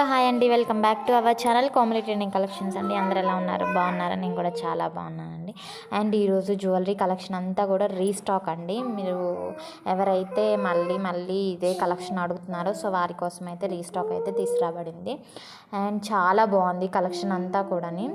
Hello hi అండి. Welcome back to our channel comedy trending collections అండి. అందరు ఎలా ఉన్నారు? బాగున్నారా? నేను కూడా చాలా బాగున్నానండి. అండ్ ఈరోజు జ్యువెలరీ కలెక్షన్ అంతా కూడా రీస్టాక్ అండి. మీరు ఎవరైతే మళ్ళీ మళ్ళీ ఇదే కలెక్షన్ అడుగుతున్నారో సో వారి కోసం అయితే రీస్టాక్ అయితే తీసుకురాబడింది. అండ్ చాలా బాగుంది కలెక్షన్ అంతా కూడాని.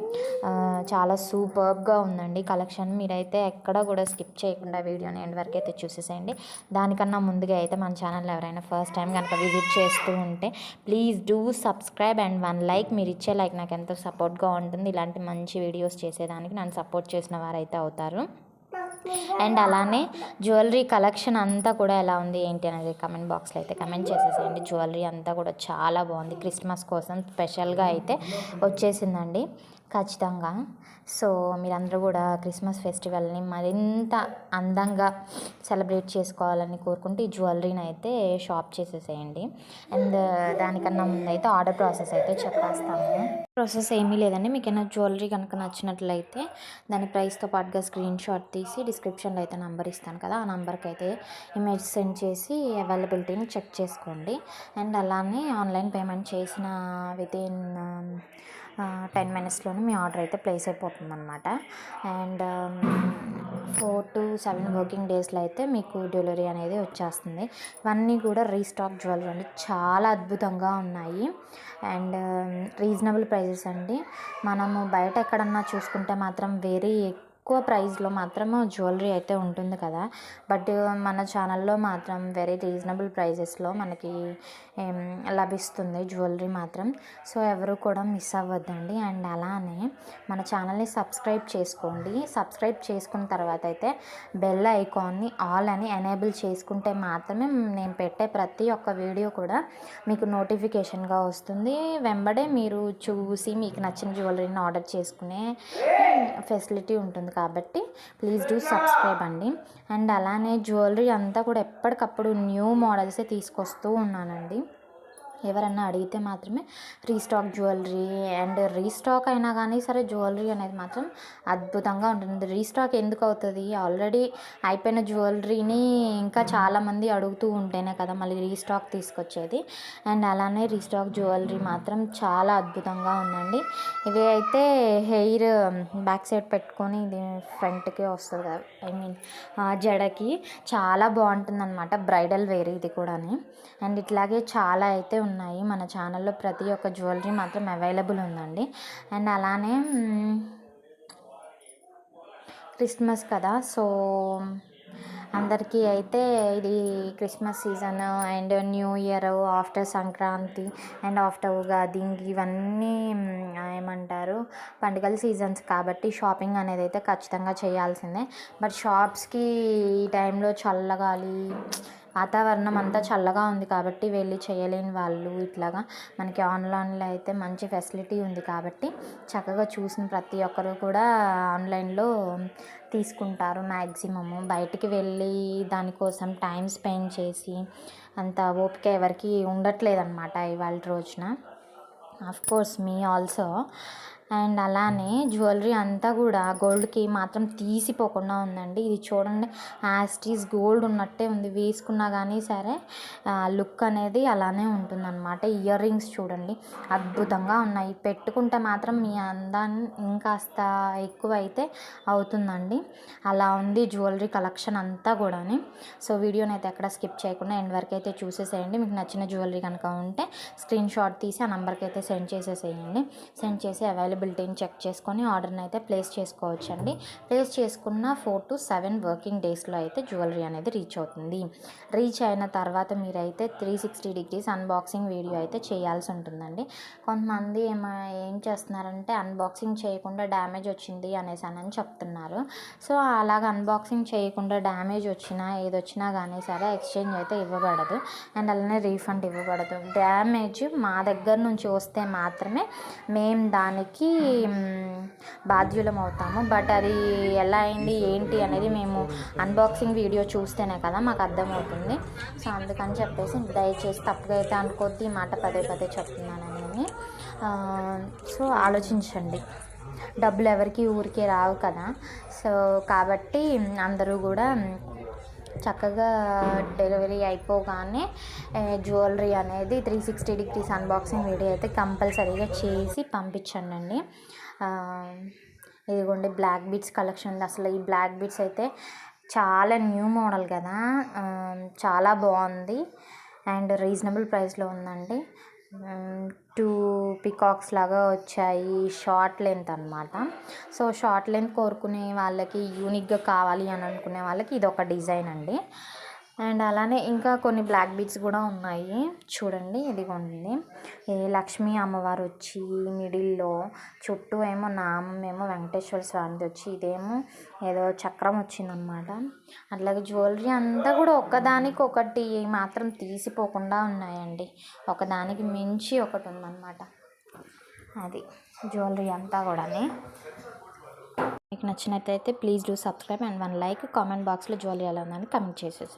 చాలా సూపర్గా ఉందండి కలెక్షన్. మీరైతే ఎక్కడ కూడా స్కిప్ చేయకుండా వీడియోని ఎండ్ వరకు అయితే చూసేసేయండి. దానికన్నా ముందుగా అయితే మన ఛానల్ ఎవరైనా ఫస్ట్ టైం కనుక విజిట్ చేస్తూ ఉంటే please do sub subscribe and one like మీరు ఇచ్చే లైక్ నాకు ఎంతో సపోర్ట్గా ఉంటుంది. ఇలాంటి మంచి వీడియోస్ చేసేదానికి నన్ను సపోర్ట్ చేసిన వారైతే అవుతారు. అండ్ అలానే జ్యువెలరీ కలెక్షన్ అంతా కూడా ఎలా ఉంది ఏంటి అనేది కమెంట్ బాక్స్లో అయితే కమెంట్ చేసేసేయండి. జ్యువెలరీ అంతా కూడా చాలా బాగుంది. క్రిస్మస్ కోసం స్పెషల్గా అయితే వచ్చేసిందండి. ఖచ్చితంగా. సో మీరందరూ కూడా క్రిస్మస్ ఫెస్టివల్ని మరింత అందంగా సెలబ్రేట్ చేసుకోవాలని కోరుకుంటూ ఈ జ్యువెలరీని అయితే షాప్ చేసేసేయండి. అండ్ దానికన్నా ముందు అయితే ఆర్డర్ ప్రాసెస్ అయితే చెప్పేస్తాము. ప్రాసెస్ ఏమీ లేదండి. మీకు ఏమైనా జ్యువెలరీ కనుక నచ్చినట్లయితే దాని ప్రైస్తో పాటుగా స్క్రీన్ షాట్ తీసి డిస్క్రిప్షన్లో అయితే నంబర్ ఇస్తాను కదా ఆ నెంబర్కి అయితే ఇమేజ్ సెండ్ చేసి అవైలబిలిటీని చెక్ చేసుకోండి. అండ్ అలానే ఆన్లైన్ పేమెంట్ చేసిన వితిన్ టెన్ మినిట్స్లోనే మీ ఆర్డర్ అయితే ప్లేస్ అయిపోతుంది అనమాట and four to seven working డేస్లో అయితే మీకు డెలివరీ అనేది వచ్చేస్తుంది. ఇవన్నీ కూడా రీస్టాక్ జ్యువెలరీ అండి. చాలా అద్భుతంగా ఉన్నాయి. అండ్ రీజనబుల్ ప్రైజెస్ అండి. మనము బయట ఎక్కడన్నా చూసుకుంటే మాత్రం వెరీ ఎక్కువ ప్రైస్లో మాత్రం జ్యువెలరీ అయితే ఉంటుంది కదా. బట్ మన ఛానల్లో మాత్రం వెరీ రీజనబుల్ ప్రైజెస్లో మనకి లభిస్తుంది జ్యువెలరీ మాత్రం. సో ఎవరు కూడా మిస్ అవ్వద్దండి. అండ్ అలానే మన ఛానల్ని సబ్స్క్రైబ్ చేసుకోండి. సబ్స్క్రైబ్ చేసుకున్న తర్వాత అయితే బెల్ ఐకాన్ని ఆల్ అని ఎనేబుల్ చేసుకుంటే మాత్రమే నేను పెట్టే ప్రతి ఒక్క వీడియో కూడా మీకు నోటిఫికేషన్గా వస్తుంది. వెంబడే మీరు చూసి మీకు నచ్చిన జ్యువెలరీని ఆర్డర్ చేసుకునే ఫెసిలిటీ ఉంటుంది కాబట్టి ప్లీజ్ డూ సబ్స్క్రైబ్ అండి. అండ్ అలానే జ్యువెలరీ అంతా కూడా ఎప్పటికప్పుడు న్యూ మోడల్సే తీసుకొస్తూ ఉన్నానండి. ఎవరన్నా అడిగితే మాత్రమే రీస్టాక్ జ్యువెలరీ అండ్ రీస్టాక్ అయినా కానీ సరే జ్యువెలరీ అనేది మాత్రం అద్భుతంగా ఉంటుంది. రీస్టాక్ ఎందుకు అవుతుంది? ఆల్రెడీ అయిపోయిన జ్యువెలరీని ఇంకా చాలామంది అడుగుతూ ఉంటేనే కదా మళ్ళీ రీస్టాక్ తీసుకొచ్చేది. అండ్ అలానే రీస్టాక్ జ్యువెలరీ మాత్రం చాలా అద్భుతంగా ఉందండి. ఇవి అయితే హెయిర్ బ్యాక్ సైడ్ పెట్టుకొని ఇది ఫ్రంట్కి వస్తుంది కదా ఐ మీన్ జడకి చాలా బాగుంటుంది అనమాట బ్రైడల్ వేర్ ఇది కూడాని. అండ్ ఇట్లాగే చాలా అయితే ఉన్నాయి ఉన్నాయి. మన ఛానల్లో ప్రతి ఒక్క జ్యువెలరీ మాత్రం అవైలబుల్ ఉందండి. అండ్ అలానే క్రిస్మస్ కదా. సో అందరికీ అయితే ఇది Christmas season and new year after Sankranti and after Ugadi ఇవన్నీ ఏమంటారు పండుగల సీజన్స్ కాబట్టి షాపింగ్ అనేది అయితే ఖచ్చితంగా చేయాల్సిందే. బట్ షాప్స్కి ఈ టైంలో చల్లగాలి వాతావరణం అంతా చల్లగా ఉంది కాబట్టి వెళ్ళి చేయలేని వాళ్ళు ఇట్లాగా మనకి ఆన్లైన్లో అయితే మంచి ఫెసిలిటీ ఉంది కాబట్టి చక్కగా చూసిన ప్రతి ఒక్కరు కూడా ఆన్లైన్లో తీసుకుంటారు మ్యాక్సిమము. బయటికి వెళ్ళి దానికోసం టైం స్పెండ్ చేసి అంత ఓపిక ఎవరికి ఉండట్లేదన్నమాట ఇవాళ రోజున. ఆఫ్ కోర్స్ మీ ఆల్సో అండ్ అలానే జ్యువెలరీ అంతా కూడా గోల్డ్కి మాత్రం తీసిపోకుండా ఉందండి. ఇది చూడండి యాస్టీస్ గోల్డ్ ఉన్నట్టే ఉంది. వేసుకున్నా కానీ సరే లుక్ అనేది అలానే ఉంటుందన్నమాట. ఇయర్ రింగ్స్ చూడండి అద్భుతంగా ఉన్నాయి. పెట్టుకుంటే మాత్రం మీ అందాన్ని ఇంకాస్త ఎక్కువ అయితే అవుతుందండి. అలా ఉంది జ్యువెలరీ కలెక్షన్ అంతా కూడాని. సో వీడియోని అయితే ఎక్కడ స్కిప్ చేయకుండా ఎండ్ వరకు అయితే చూసేసేయండి. మీకు నచ్చిన జ్యువెలరీ కనుక ఉంటే స్క్రీన్ షాట్ తీసి ఆ నెంబర్కి అయితే సెండ్ చేసేసేయండి. సెండ్ చేసి అవైలబిలిటీని చెక్ చేసుకొని ఆర్డర్ని అయితే ప్లేస్ చేసుకోవచ్చు అండి ప్లేస్ చేసుకున్న ఫోర్ టు సెవెన్ వర్కింగ్ డేస్లో అయితే జ్యువెలరీ అనేది రీచ్ అవుతుంది. రీచ్ అయిన తర్వాత మీరైతే three sixty degrees unboxing video అయితే చేయాల్సి ఉంటుందండి. కొంతమంది ఏమో ఏం చేస్తున్నారంటే అన్బాక్సింగ్ చేయకుండా డ్యామేజ్ వచ్చింది అనేసి అని చెప్తున్నారు. సో అలాగ అన్బాక్సింగ్ చేయకుండా డ్యామేజ్ వచ్చినా ఏది వచ్చినా కానీ సరే ఎక్స్చేంజ్ అయితే ఇవ్వబడదు. అండ్ అలానే రీఫండ్ ఇవ్వబడదు. డ్యామేజ్ మా దగ్గర నుంచి వస్తే మాత్రమే మేము దానికి దానికి బాధ్యులం అవుతాము బట్ అది ఎలా అయింది ఏంటి అనేది మేము అన్బాక్సింగ్ వీడియో చూస్తేనే కదా మాకు అర్థమవుతుంది. సో అందుకని చెప్పేసి దయచేసి తప్పుగా అయితే అనుకోద్ది ఈ మాట పదే పదే చెప్తున్నానని సో ఆలోచించండి. డబ్బులు ఎవరికి ఊరికే రావు కదా. సో కాబట్టి అందరూ కూడా చక్కగా డెలివరీ అయిపోగానే జ్యువెలరీ అనేది three sixty degrees unboxing video అయితే కంపల్సరీగా చేసి పంపించండి ఇదిగోండి బ్లాక్ బీట్స్ కలెక్షన్ ఉంది అసలు ఈ బ్లాక్ బీట్స్ అయితే చాలా న్యూ మోడల్ కదా. చాలా బాగుంది. అండ్ రీజనబుల్ ప్రైస్లో ఉందండి. టూ పికాక్స్ లాగా వచ్చాయి. షార్ట్ లెంత్ అనమాట సో షార్ట్ లెంత్ కోరుకునే వాళ్ళకి యూనిక్గా కావాలి అని అనుకునే వాళ్ళకి ఇది ఒక డిజైన్ అండి. అండ్ అలానే ఇంకా కొన్ని బ్లాక్ బీడ్స్ కూడా ఉన్నాయి. చూడండి ఇదిగోండి. ఈ లక్ష్మీ అమ్మవారు వచ్చి మిడిల్లో చుట్టూ ఏమో నామం ఏమో వెంకటేశ్వర స్వామిది వచ్చి ఇదేమో ఏదో చక్రం వచ్చిందనమాట. అట్లాగే జ్యువెలరీ అంతా కూడా ఒకదానికి ఒకటి మాత్రం తీసిపోకుండా ఉన్నాయండి. ఒకదానికి మించి ఒకటి ఉందన్నమాట అది జ్యువెలరీ అంతా కూడాని. మీకు నచ్చినట్టయితే please do subscribe and one like. Comment బాక్స్లో జ్యువెలరీ ఎలా ఉందని కమెంట్ చేసేసి